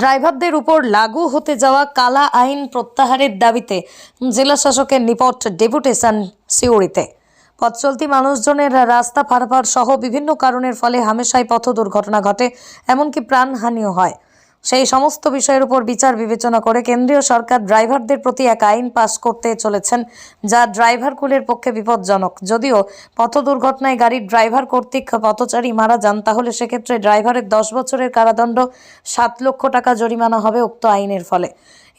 ড্রাইভারদের উপর লাগু হতে যাওয়া কালা আইন প্রত্যাহারের দাবিতে জেলা শাসকের নিপট ডেপুটেশন সিউড়িতে। পথ চলতি মানুষজনের রাস্তা পারাপার সহ বিভিন্ন কারণের ফলে হামেশাই পথ দুর্ঘটনা ঘটে, এমনকি প্রাণহানিও হয়। সেই সমস্ত বিষয়ের উপর বিচার বিবেচনা করে কেন্দ্রীয় সরকার ড্রাইভারদের প্রতি এক আইন পাশ করতে চলেছেন, যা ড্রাইভারকুলের পক্ষে বিপজ্জনক। যদিও পথ দুর্ঘটনায় গাড়ির ড্রাইভার কর্তৃক পথচারী মারা যান, তাহলে সেক্ষেত্রে ড্রাইভারের দশ বছরের কারাদণ্ড সাত লক্ষ টাকা জরিমানা হবে উক্ত আইনের ফলে।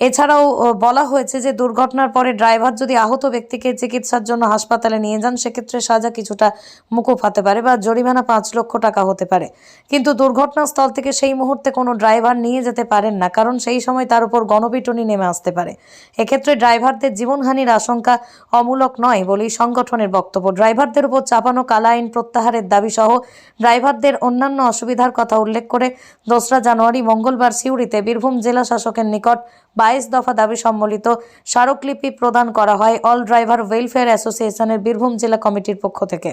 এছাড়াও বলা হয়েছে যে দুর্ঘটনার পরে ড্রাইভার যদি আহত ব্যক্তিকে চিকিৎসার জন্য হাসপাতালে নিয়ে যান, সেক্ষেত্রে সাজা কিছুটা মুকুব হতে পারে বা জরিমানা পাঁচ লক্ষ টাকা হতে পারে। কিন্তু দুর্ঘটনাস্থল থেকে সেই মুহূর্তে কোনো ড্রাইভার নিয়ে যেতে পারেন না, কারণ সেই সময় তার উপর গণপিটুনি নেমে আসতে পারে। এক্ষেত্রে ড্রাইভারদের জীবনহানির আশঙ্কা অমূলক নয় বলেই সংগঠনের বক্তব্য। ড্রাইভারদের উপর চাপানো কালা আইন প্রত্যাহারের দাবি সহ ড্রাইভারদের অন্যান্য অসুবিধার কথা উল্লেখ করে দোসরা জানুয়ারি মঙ্গলবার সিউড়িতে বীরভূম জেলা শাসকের নিকট বাইশ দফা দাবি সম্বলিত স্মারকলিপি প্রদান করা হয় অল ড্রাইভার ওয়েলফেয়ার অ্যাসোসিয়েশনের বীরভূম জেলা কমিটির পক্ষ থেকে।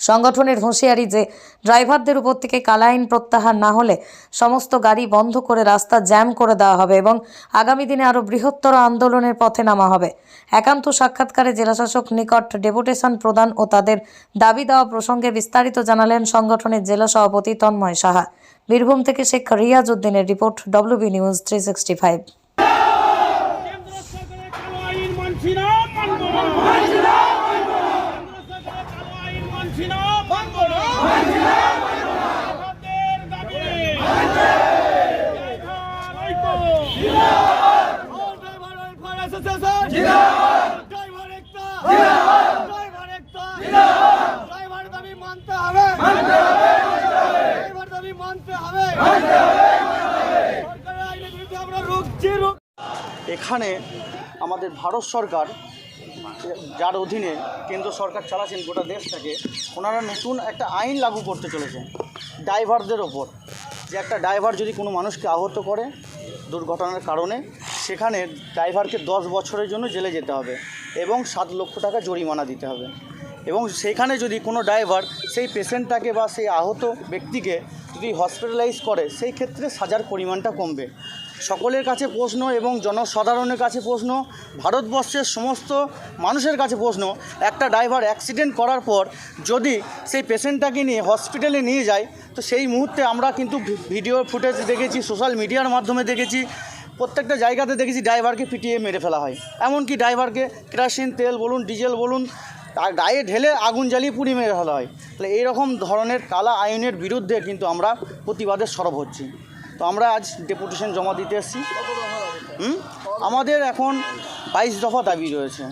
সংগঠনের হুঁশিয়ারি যে ড্রাইভারদের উপর থেকে কালাইন প্রত্যাহার না হলে সমস্ত গাড়ি বন্ধ করে রাস্তা জ্যাম করে দেওয়া হবে এবং আগামী দিনে আরও বৃহত্তর আন্দোলনের পথে নামা হবে। একান্ত সাক্ষাৎকারে জেলাশাসক নিকট ডেপুটেশন প্রদান ও তাদের দাবি দেওয়া প্রসঙ্গে বিস্তারিত জানালেন সংগঠনের জেলা সভাপতি তন্ময় সাহা। বীরভূম থেকে শেখ রিয়াজ উদ্দিনের report WB news three sixty five কেন্দ্র সরকারের কালো আইন মানছি না মানব না মানছি না মানব না কেন্দ্র সরকারের কালো আইন মানছি না মানব না মানছি না মানব না আমাদের দাবি মানছে ড্রাইভার ঐক্য জিন্দাবাদ অল ড্রাইভার ওয়েলফেয়ার অ্যাসোসিয়েশন জিন্দাবাদ ড্রাইভার একতা জিন্দাবাদ ড্রাইভার একতা জিন্দাবাদ ড্রাইভার দাবি মানতে হবে মানতে হবে ড্রাইভার দাবি মানতে হবে মানতে হবে সরকারের আইনের বিরুদ্ধে আমরা রুখছি রুখ এখানে আমাদের ভারত সরকার যার অধীনে কেন্দ্র সরকার চালাচ্ছেন গোটা দেশটাকে ওনারা নতুন একটা আইন লাগু করতে চলেছেন ড্রাইভারদের ওপর। যে একটা ড্রাইভার যদি কোনো মানুষকে আহত করে দুর্ঘটনার কারণে সেখানে ড্রাইভারকে দশ বছরের জন্য জেলে যেতে হবে এবং সাত লক্ষ টাকা জরিমানা দিতে হবে। এবং সেখানে যদি কোনো ড্রাইভার সেই পেশেন্টটাকে বা সেই আহত ব্যক্তিকে যদি হসপিটালাইজ করে, সেই ক্ষেত্রে সাজার পরিমাণটা কমবে। সকলের কাছে প্রশ্ন এবং জনসাধারণের কাছে প্রশ্ন, ভারতবর্ষের সমস্ত মানুষের কাছে প্রশ্ন, একটা ড্রাইভার অ্যাক্সিডেন্ট করার পর যদি সেই পেশেন্টটাকে নিয়ে হসপিটালে নিয়ে যায়, তো সেই মুহূর্তে আমরা কিন্তু ভিডিও ফুটেজ দেখেছি, সোশ্যাল মিডিয়ার মাধ্যমে দেখেছি প্রত্যেকটা জায়গাতে দেখেছি ড্রাইভারকে পিটিয়ে মেরে ফেলা হয়। এমনকি ড্রাইভারকে কেরাসিন, তেল বলুন, ডিজেল বলুন গায়ে ঢেলে আগুন জ্বালিয়ে পুড়িয়ে মেরে ফেলা হয়। তাহলে এইরকম ধরনের কালা আইনের বিরুদ্ধে কিন্তু আমরা প্রতিবাদে সরব হচ্ছি। তো আমরা আজ ডেপুটেশন জমা দিতে এসেছি। আমাদের এখন বাইশ দফা দাবি রয়েছে।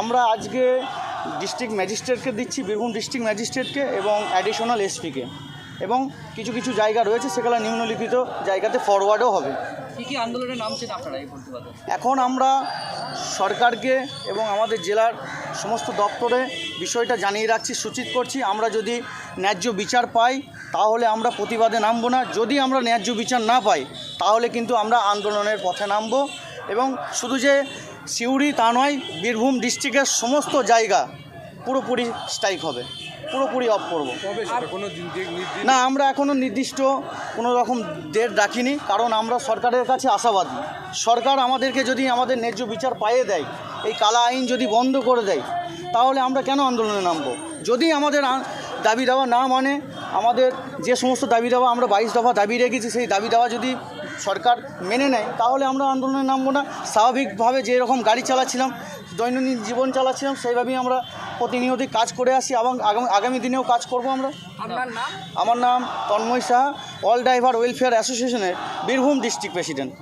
আমরা আজকে ডিস্ট্রিক্ট ম্যাজিস্ট্রেটকে দিচ্ছি, বীরভূম ডিস্ট্রিক্ট ম্যাজিস্ট্রেটকে এবং অ্যাডিশনাল এসপিকে এবং কিছু কিছু জায়গা রয়েছে সেগুলো নিম্নলিখিত জায়গাতে ফরওয়ার্ডও হবে। কি কি আন্দোলনে নামছেন আপনারা এই এখন আমরা সরকারকে এবং আমাদের জেলার সমস্ত দপ্তরে বিষয়টা জানিয়ে রাখছি সূচিত করছি। আমরা যদি ন্যায্য বিচার পাই তাহলে আমরা প্রতিবাদে নামবো না। যদি আমরা ন্যায্য বিচার না পাই তাহলে কিন্তু আমরা আন্দোলনের পথে নামবো। এবং শুধু যে সিউড়ি তা নয় বীরভূম ডিস্ট্রিক্টের সমস্ত জায়গা পুরোপুরি স্ট্রাইক হবে। পুরোপুরি অফ করব। না আমরা এখনও নির্দিষ্ট কোনো রকম ডেট রাখিনি কারণ আমরা সরকারের কাছে আশাবাদী। সরকার আমাদেরকে যদি আমাদের ন্যায্য বিচার পাইয়ে দেয় এই কালা আইন যদি বন্ধ করে দেয় তাহলে আমরা কেন আন্দোলনে নামবো? যদি আমাদের দাবি দেওয়া না মানে আমাদের যে সমস্ত দাবি দেওয়া আমরা বাইশ দফা দাবি রেখেছি সেই দাবি দেওয়া যদি সরকার মেনে নেয় তাহলে আমরা আন্দোলনে নামবো না। স্বাভাবিকভাবে যেরকম গাড়ি চালাচ্ছিলাম দৈনন্দিন জীবন চালাচ্ছিলাম সেইভাবেই আমরা প্রতিনিয়তই কাজ করে আসি এবং আগামী দিনেও কাজ করব আমরা। আমার নাম Tanmoy Saha all driver welfare অ্যাসোসিয়েশনের বীরভূম ডিস্ট্রিক্ট প্রেসিডেন্ট